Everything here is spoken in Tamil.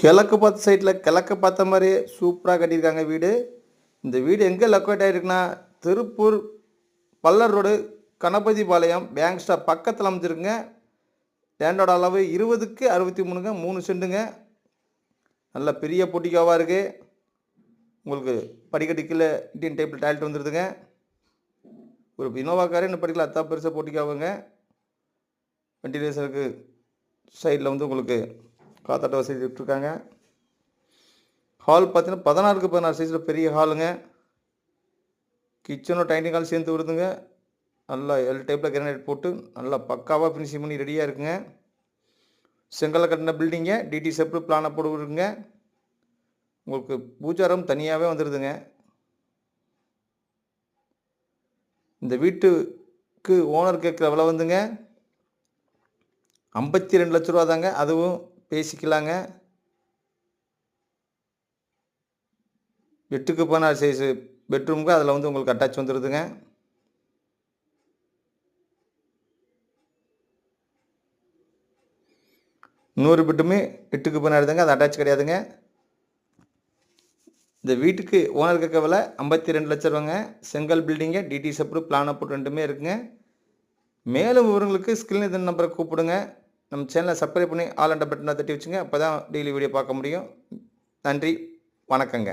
கிழக்கு பார்த்த சைட்டில் கிழக்க பார்த்த மாதிரியே சூப்பராக கட்டியிருக்காங்க வீடு. இந்த வீடு எங்கே லொக்கேட் ஆகிருக்குன்னா Tiruppur Pallar road Ganapathi Palayam bank stop பக்கத்தில் அமைஞ்சிருங்க லேண்டோட அளவு இருபதுக்கு அறுபத்தி மூணுங்க மூணு செண்டுங்க. நல்ல பெரிய பொட்டிக்காவாக இருக்குது உங்களுக்கு படிக்கட்டு கீழே இண்டியன் டைப்பில் டாய்லெட் வந்துடுதுங்க ஒரு இனோவா காரே இந்த படிக்கல அத்தா பெருசாக போட்டிக்காவுங்க. வெண்டிலேஷனுக்கு சைடில் வந்து உங்களுக்கு காத்தாட்ட வசதி விட்டுருக்காங்க. ஹால் பார்த்தீங்கன்னா பதினாறுக்கு பதினாறு சைஸில் பெரிய ஹாலுங்க கிச்சனும் டைனிங் ஹால் சேர்ந்து வருதுங்க நல்லா எல் டைப்பில் கிரானைட் போட்டு நல்லா பக்காவாக ஃபினிஷிங் பண்ணி ரெடியாக இருக்குங்க. செங்கலை கட்டின பில்டிங்க டிடி செப்பு பிளானை போடுங்க உங்களுக்கு பூஜா ரூம் தனியாகவே வந்துடுதுங்க இந்த வீட்டுக்கு ஓனர் கேட்குற விலை வந்துங்க. ஐம்பத்தி ரெண்டு லட்ச ரூபா தாங்க அதுவும் பேசிக்கலாங்க. எட்டுக்கு பதினாறு சைஸு பெட்ரூமுக்கு அதில் வந்து உங்களுக்கு அட்டாச் வந்துடுதுங்க நூறு பெட்டுமே எட்டுக்கு பதினாறு தாங்க அது அட்டாச் கிடையாதுங்க. இந்த வீட்டுக்கு ஓனர் கேட்க விலை ஐம்பத்தி ரெண்டு லட்ச ரூபாங்க. செங்கல் பில்டிங்கு டிடி செப்பரு பிளான் அப்ரூவ் ரெண்டுமே இருக்குங்க. மேலும் விவரங்களுக்கு ஸ்கில் இந்த நம்பரை கூப்பிடுங்க. நம்ம சேனலை சப்ஸ்கிரைப் பண்ணி ஆல் அண்ட பட்டனை தட்டி வச்சுங்க. அப்போ தான் டெய்லி வீடியோ பார்க்க முடியும். நன்றி. வணக்கங்க.